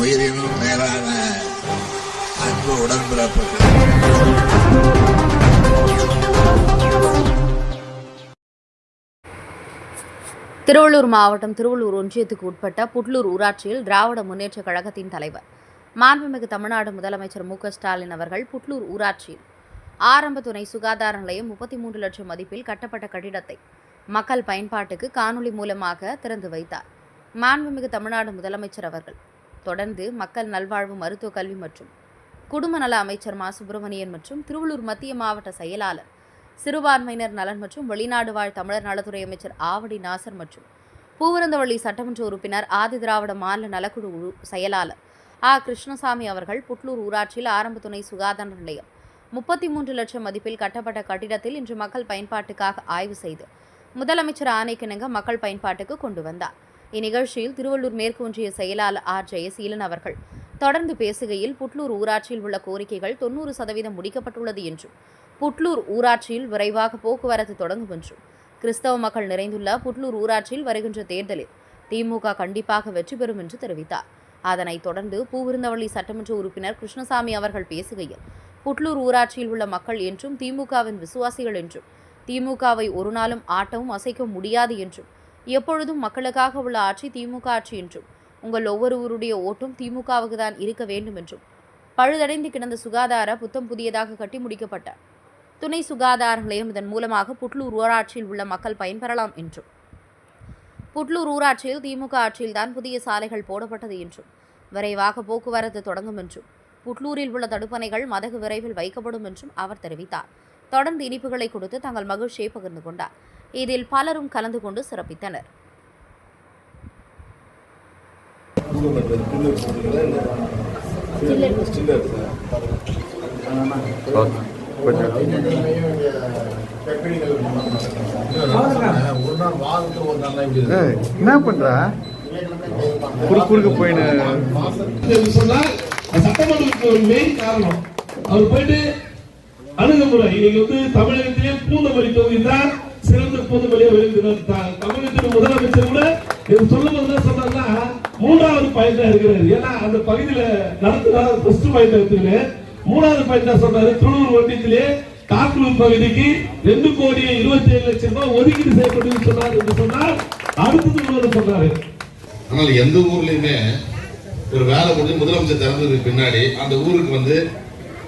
உயிரினும் மேலான அன்பு உடன்பிறப்புகள். திருவள்ளூர் மாவட்டம் திருவள்ளூர் ஒன்றியத்துக்கு உட்பட்ட புட்லூர் ஊராட்சியில் திராவிட முன்னேற்றக் கழகத்தின் தலைவர் மாண்புமிகு தமிழ்நாடு முதலமைச்சர் மு ஸ்டாலின் அவர்கள் புட்லூர் ஊராட்சியில் ஆரம்ப துணை சுகாதார நிலையம் முப்பத்தி மூன்று லட்சம் மதிப்பில் கட்டப்பட்ட கட்டிடத்தை மக்கள் பயன்பாட்டுக்கு காணொலி மூலமாக திறந்து வைத்தார். மாண்புமிகு தமிழ்நாடு முதலமைச்சர் அவர்கள் தொடர்ந்து மக்கள் நல்வாழ்வு மருத்துவ கல்வி மற்றும் குடும்ப நல அமைச்சர் மா. சுப்பிரமணியன் மற்றும் திருவள்ளூர் மத்திய மாவட்ட செயலாளர் சிறுபான்மையினர் நலன் மற்றும் வெளிநாடு வாழ் தமிழர் நலத்துறை அமைச்சர் ஆவடி நாசர் மற்றும் பூவரந்தவள்ளி சட்டமன்ற உறுப்பினர் ஆதி திராவிட மாநில நலக்குழு செயலாளர் ஆ. கிருஷ்ணசாமி அவர்கள் புட்லூர் ஊராட்சியில் ஆரம்ப துணை சுகாதார நிலையம். முப்பத்தி மூன்று லட்சம் மதிப்பில் கட்டப்பட்ட கட்டிடத்தில் இன்று மக்கள் பயன்பாட்டுக்காக ஆய்வு செய்து முதலமைச்சர் ஆணைக்கிணங்க மக்கள் பயன்பாட்டுக்கு கொண்டு வந்தார். இந்நிகழ்ச்சியில் திருவள்ளூர் மேற்கு ஒன்றிய செயலாளர் ஆர் ஜெயசீலன் அவர்கள். தொடர்ந்து பேசுகையில் புட்லூர் ஊராட்சியில் உள்ள கோரிக்கைகள் தொண்ணூறு சதவீதம் முடிக்கப்பட்டுள்ளது என்றும் புட்லூர் ஊராட்சியில் விரைவாக போக்குவரத்து தொடங்கும் என்றும் கிறிஸ்தவ மக்கள் நிறைந்துள்ள புட்லூர் ஊராட்சியில் வருகின்ற தேர்தலில் திமுக கண்டிப்பாக வெற்றி பெறும் என்று தெரிவித்தார். அதனைத் தொடர்ந்து பூவிருந்தவள்ளி சட்டமன்ற உறுப்பினர் கிருஷ்ணசாமி அவர்கள் பேசுகையில் புட்லூர் ஊராட்சியில் உள்ள மக்கள் என்றும் திமுகவின் விசுவாசிகள் என்றும் திமுகவை ஒரு நாளும் ஆட்டவும் அசைக்க முடியாது என்றும் எப்பொழுதும் மக்களுக்காக உள்ள ஆட்சி திமுக ஆட்சி என்றும் உங்கள் ஒவ்வொருவருடைய ஓட்டும் திமுகவுக்கு தான் இருக்க வேண்டும் என்றும். பழுதடைந்து கிடந்த சுகாதார புத்தம் புதியதாக கட்டி முடிக்கப்பட்ட துணை சுகாதார நிலையம் இதன் மூலமாக புட்லூர் ஊராட்சியில் உள்ள மக்கள் பயன்பெறலாம் என்றும். புட்லூர் ஊராட்சியில் திமுக ஆட்சியில்தான் புதிய சாலைகள் போடப்பட்டது என்றும் விரைவாக போக்குவரத்து தொடங்கும் என்றும் புட்லூரில் உள்ள தடுப்பணைகள் மதகு விரைவில் வைக்கப்படும் என்றும் அவர் தெரிவித்தார். தொடர்ந்து இனிப்புகளை கொடுத்து தங்கள் மகிழ்ச்சியை பகிர்ந்து கொண்டார். இதில் பலரும் கலந்து கொண்டு சிறப்பித்தனர். என்ன பண்ற? குறுக்கு போயின்னு சட்டமன்றத்துக்கு ஒரு மெயின் காரணம் அவர் போயிட்டு அணுகுமுறை இன்னைக்கு வந்து தமிழகத்திலே பூந்தமல்லி தொகுதி தான் சிறந்த பொது வழியை த- தமிழகத்தின் முதலமைச்சர் கூட இது சொல்லும் போது தான் மூன்றாவது பாயிண்டா இருக்கிறாரு. ஏன்னா அந்த பகுதியில நடத்துனார் ஃபர்ஸ்ட் பாயிண்ட் எடுத்துக்கல மூணாவது பாயிண்டா சொன்னாரு திருவள்ளூர் ஒன்றியத்திலே காக்கூர் பகுதிக்கு ரெண்டு கோடி இருபத்தி ஏழு லட்சம் ரூபாய் ஒதுக்கீடு செய்யப்பட்டது சொன்னார் என்று சொன்னால் அடுத்தது சொன்னாரு ஆனால் எந்த ஊர்லயுமே ஒரு வேலை முடிஞ்சு முதலமைச்சர் திறந்ததுக்கு பின்னாடி அந்த ஊருக்கு வந்து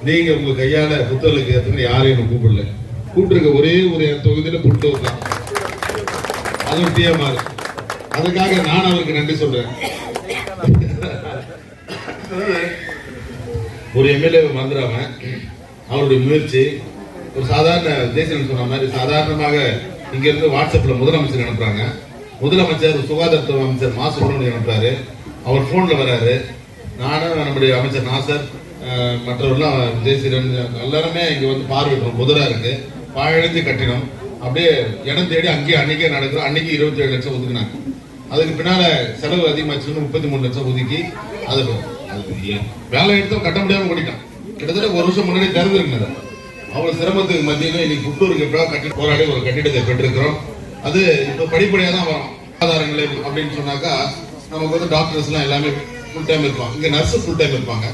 நீங்க உங்க கையால புத்தகத்துக்கு யாரையும் கூப்பிடல. கூப்பிட்டுருக்க ஒரே ஒரு தொகுதியில புட்டூர் தான் அதுவும் டிஎம்ஆர் அதுக்காக நான் அவருக்கு நன்றி சொல்றேன். ஒரு எம்எல்ஏ மறந்துடாம அவருடைய முயற்சி ஒரு சாதாரண தேசியம் சொன்ன மாதிரி சாதாரணமாக இங்க இருந்து வாட்ஸ்அப்ல முதலமைச்சர் அனுப்புறாங்க. முதலமைச்சர் சுகாதாரத்துறை அமைச்சர் மா. சுப்பிரமணியன் அனுப்புறாரு. அவர் போன்ல வராரு. நானும் நம்முடைய அமைச்சர் நாசர் மற்றவர்கள்லாம் ஜெயசீலன் எல்லாருமே இங்க வந்து பார்வையிடுறோம் புதரா இருக்கு. பாழஞ்சு கட்டிடம் அப்படியே இடம் தேடி அங்கேயே அன்னைக்கே நடக்கிறோம் அன்னைக்கு இருபத்தி ஏழு லட்சம் ஒதுக்குனாங்க. அதுக்கு பின்னால செலவு அதிகமாச்சுன்னு முப்பத்தி மூணு லட்சம் ஒதுக்கி அது அது வேலை எடுத்தோம் கட்ட முடியாம ஓடிட்டான். கிட்டத்தட்ட ஒரு வருஷம் முன்னாடி திறந்துருக்குது அவ்வளவு சிரமத்துக்கு மத்தியில இன்னைக்கு புட்டூருக்கு எப்படியா கட்டி போராடி ஒரு கட்டிடத்தை பெற்றிருக்கிறோம். அது இப்போ படிப்படியாக தான் வரும். சுகாதார அப்படின்னு சொன்னாக்கா நமக்கு வந்து டாக்டர்ஸ் எல்லாம் எல்லாமே ஃபுல் டைம் இருப்பாங்க. இங்க நர்ஸ் ஃபுல் டைம் இருப்பாங்க.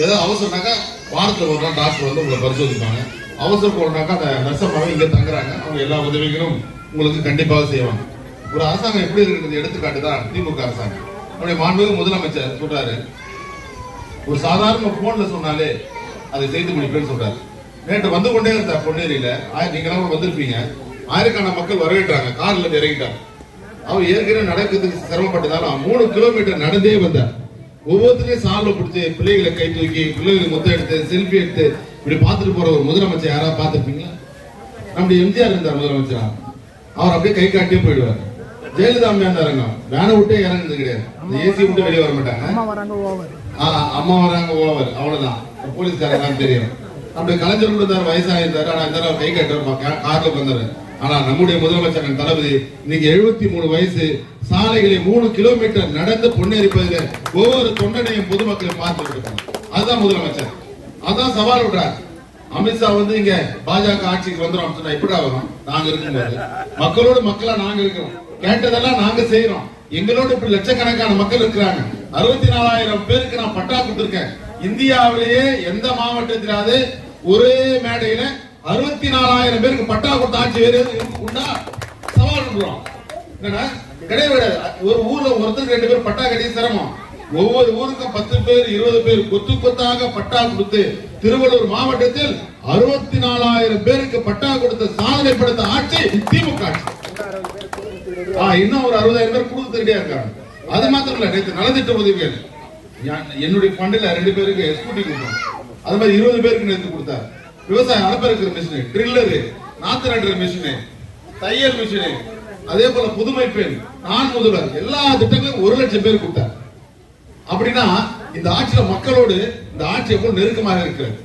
ஏதாவது அவசரம்னாக்கா வாரத்தில் ஒரு நாள் டாக்டர் வந்து உங்களை பரிசோதிப்பாங்க. அவசர போனாக்கா அந்த நர்ஸ் இங்கே தங்குறாங்க. அவங்க எல்லா உதவிகளும் உங்களுக்கு கண்டிப்பாக செய்வாங்க. ஒரு அரசாங்கம் எப்படி இருக்கிறது எடுத்துக்காட்டு தான் திமுக அரசாங்கம். நம்முடைய மாண்புமிகு முதலமைச்சர் சொல்றாரு. ஒரு சாதாரண போன்ல சொன்னாலே அதை செய்து முடிப்பேன்னு சொல்றாரு. நேற்று வந்து கொண்டே இருந்தார் பொன்னேரியில. நீங்களாம் நீங்க வந்திருப்பீங்க. ஆயிரக்கான மக்கள் வரவேற்றாங்க. கார்ல இருந்து இறங்கிட்டார் அவர் ஏற்கனவே நடக்கிறதுக்கு சிரமப்பட்டதாலும் மூணு கிலோமீட்டர் நடந்தே வந்தார். ஒவ்வொருத்தரையும் சால்வ பிடிச்சி பிள்ளைகளை கை தூக்கி பிள்ளைகளை முத்தம் எடுத்து செல்ஃபி எடுத்து இப்படி பார்த்துட்டு போற ஒரு முதலமைச்சர் யாராவது பார்த்திருப்பீங்களா? நம்முடைய எம்ஜிஆர் இருந்தார் முதலமைச்சரா அவர் அப்படியே கை காட்டியே போயிடுவார். ஜெயலலிதா அம்மையா இருந்தாருங்க வேனை விட்டே இறங்குறது கிடையாது. ஏசி விட்டு வெளியே வர மாட்டாங்க. அம்மா வராங்க ஓவர். அவ்வளவுதான். போலீஸ்காரங்க தெரியும். அப்படி கலைஞர் கூட இருந்தார் வயசாக இருந்தாரு ஆனா இந்த கை கட்டுற கார்ல வந்தாரு ஆனா நம்முடைய முதலமைச்சர் தளபதி இன்னைக்கு எழுபத்தி மூணு வயசு சாலைகளை மூணு கிலோமீட்டர் நடந்து பொன்னேறி ஒவ்வொரு தொண்டனையும் பொதுமக்களை பார்த்து இருக்கணும். அதுதான் முதலமைச்சர். அதான் சவால் விடுறாரு. அமித்ஷா வந்து இங்க பாஜக ஆட்சிக்கு வந்துடும் சொன்னா எப்படி வரும்? நாங்க இருக்கும்போது. மக்களோட மக்களா நாங்க இருக்கிறோம். கேட்டதெல்லாம் நாங்க செய்யறோம் எங்களோட இப்படி லட்சக்கணக்கான மக்கள் இருக்கிறாங்க. அறுபத்தி நாலாயிரம் பேருக்கு நான் பட்டா கொடுத்திருக்கேன். இந்தியாவிலேயே எந்த மாவட்டத்திலாவது ஒரே மேடையில அறுபத்தி நாலாயிரம் பேருக்கு பட்டா கொடுத்த ஆட்சி வேறு உண்டா? சவால் பண்றோம் கிடையாது. ஒரு ஊர்ல ஒருத்தருக்கு ரெண்டு பேர் பட்டா கட்டி சிரமம். ஒவ்வொரு ஊருக்கும் பத்து பேர் இருபது பேர் கொத்து கொத்தாக பட்டா கொடுத்து திருவள்ளூர் மாவட்டத்தில் அறுபத்தி நாலாயிரம் பேருக்கு பட்டா கொடுத்த சாதனை படுத்த ஆட்சி திமுக ஆட்சி. இன்னும் ஒரு அறுபதாயிரம் பேர் கொடுத்துட்டே இருக்காங்க. அது மாத்திரம் இல்ல நேற்று நலத்திட்ட உதவிகள். என்னுடைய பண்டில ரெண்டு பேருக்கு ஸ்கூட்டி கொடுத்தோம். அது மாதிரி இருபது பேருக்கு நேற்று கொடுத்தாரு. விவசாயம் அளப்பெருக்கிற மிஷினு ட்ரில்லரு நாத்து நடுற மிஷினு தையல் மிஷினு அதே போல புதுமை பெண் நான் முதல்வர் எல்லா திட்டங்களும் ஒரு லட்சம் பேர் கொடுத்தார். அப்படின்னா இந்த ஆட்சியில மக்களோடு இந்த ஆட்சி எவ்வளவு நெருக்கமாக இருக்கிறது?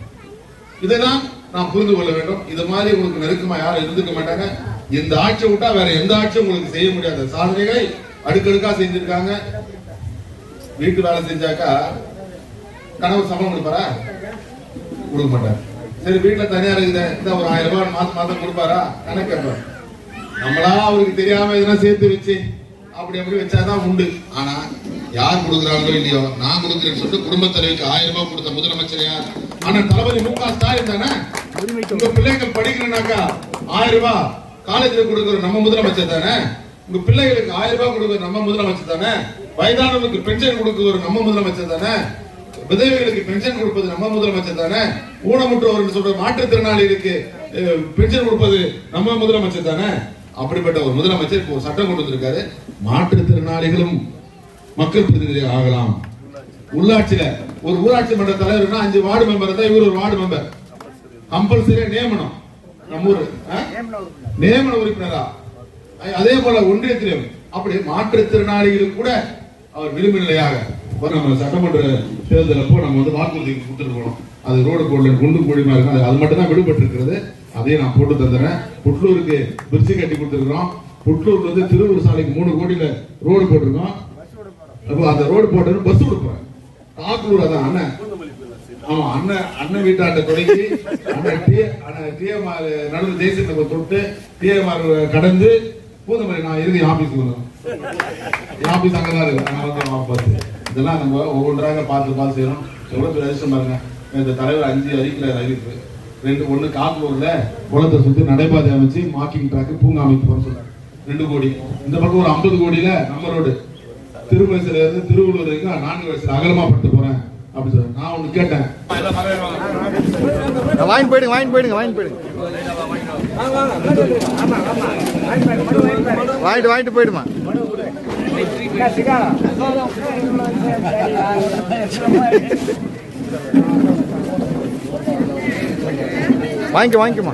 இதைதான் நாம் புரிந்து கொள்ள வேண்டும். இது மாதிரி உங்களுக்கு நெருக்கமா யாரும் இருந்துக்க மாட்டாங்க. இந்த ஆட்சியை விட்டா வேற எந்த ஆட்சியும் உங்களுக்கு செய்ய முடியாத. சாதனைகளை அடுக்கடுக்கா செஞ்சிருக்காங்க. வீட்டு வேலை செஞ்சாக்கா கணவர் சம்பளம் கொடுப்பாரா? கொடுக்க மாட்டார். சரி வீட்டுல தனியா இருக்குது இந்த ஒரு ஆயிரம் ரூபாய் மாசம் மாசம் கொடுப்பாரா? கணக்கு நம்மளா அவருக்கு தெரியாம எதனா சேர்த்து வச்சு அப்படி அப்படி வச்சாதான் உண்டு. ஆனா யார் கொடுக்குறாங்களோ இல்லையோ நான் கொடுக்குறேன்னு சொல்லிட்டு குடும்ப தலைவிக்கு ஆயிரம் ரூபாய் கொடுத்த முதலமைச்சர் யார்? ஆனா தளபதி மு க ஸ்டாலின் தானே? உங்க பிள்ளைகள் படிக்கணும்னாக்கா ஆயிரம் ரூபாய் காலேஜ்ல கொடுக்குற நம்ம முதலமைச்சர் தானே? உங்க பிள்ளைகளுக்கு ஆயிரம் ரூபாய் கொடுக்குற நம்ம முதலமைச்சர் தானே? வயதானவருக்கு பென்ஷன் கொடுக்குற நம்ம முதலமைச்சர் தானே? விதவைகளுக்கு பென்ஷன் கொடுப்பது நம்ம முதலமைச்சர் தானே? ஊனமுற்றோர் சொல்ற மாற்றுத்திறனாளிகளுக்கு பென்ஷன் கொடுப்பது நம்ம முதலமைச்சர் தானே? அப்படிப்பட்ட ஒரு முதலமைச்சர் இப்போ சட்டம் கொண்டு வந்திருக்காரு. மாற்றுத்திறனாளிகளும் மக்கள் பிரதிநிதி ஆகலாம். உள்ளாட்சியில ஒரு ஊராட்சி மன்ற தலைவர்னா அஞ்சு வார்டு மெம்பர் தான் இவர் ஒரு வார்டு மெம்பர் கம்பல்சரியா நியமனம். நம்ம ஊரு நியமன உறுப்பினரா? அதே போல ஒன்றியத்திலும் அப்படி மாற்றுத்திறனாளிகளுக்கு கூட அவர் விளிம்பு நிலையாக நம்ம சட்டமன்ற தேர்தல் அப்போ நம்ம வந்து வாக்குறுதி போகணும் அது ரோடு போடல குண்டு கோழிமா இருக்கும். அது- அது மட்டும் தான் விடுபட்டு இருக்கிறது அதையும் நான் போட்டு தந்துறேன். புட்லூருக்கு பிரிட்ஜு கட்டி கொடுத்துருக்கோம் புட்லூர்ல இருந்து திருவூர் சாலைக்கு மூணு கோடியில ரோடு போட்டிருக்கோம். அப்போ அந்த ரோடு போட்டு பஸ் கொடுப்பேன் காக்கூர் அதான் அண்ணன். ஆமா அண்ணன் அண்ணன் வீட்டாண்ட தொடங்கி அண்ணன் டி அண்ணன் டிஎம்ஆர் நடுவு தேசியத்தை தொட்டு டிஎம்ஆர் கடந்து பூந்தமல்லி நான் இறுதி ஆபீஸ்க்கு வந்தோம். என் ஆபீஸ் அங்கதான் இருக்கு. நான் வந்து நான் பார்த்து இதெல்லாம் நம்ம ஒவ்வொன்றாக பார்த்து பார்த்து செய்யணும். எவ்வளவு பேர் அதிர்ஷ்டம் பாருங்க. இந்த தலைவர் அஞ்சு அறிக்கை அறிவிப்பு. ரெண்டு ஒண்ணு காக்கூர்ல குளத்தை சுத்தி நடைபாதை அமைச்சு மாக்கிங் ட்ராக் பூங்கா அமைப்பு சொன்னாங்க ரெண்டு கோடி. இந்த பக்கம் ஒரு ஐம்பது கோடியில நம்ம ரோடு திருமேசில இருந்து திருவள்ளூர் வரைக்கும் நான்கு வயசுல அகலமா பட்டு போறேன் அப்படி சொல்றேன் நான் ஒண்ணு கேட்டேன். வாங்கிட்டு போயிடுங்க வாங்கிட்டு போயிடுங்க வாங்கிட்டு போயிடுங்க. வாங்கிட்டு வாங்கிட்டு போயிடுமா? வாங்கிக்க வாங்கிக்கமா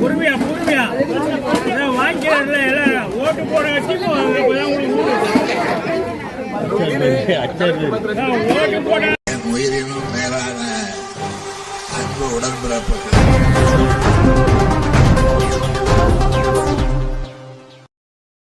பொறுமையா பொறுமையா அதான் வாங்கிக்கிறதுல எல்லாம் ஓட்டு போட ஓட்டு போட உயிரினும் மேலான அன்பு உடன்பிறப்புகள்.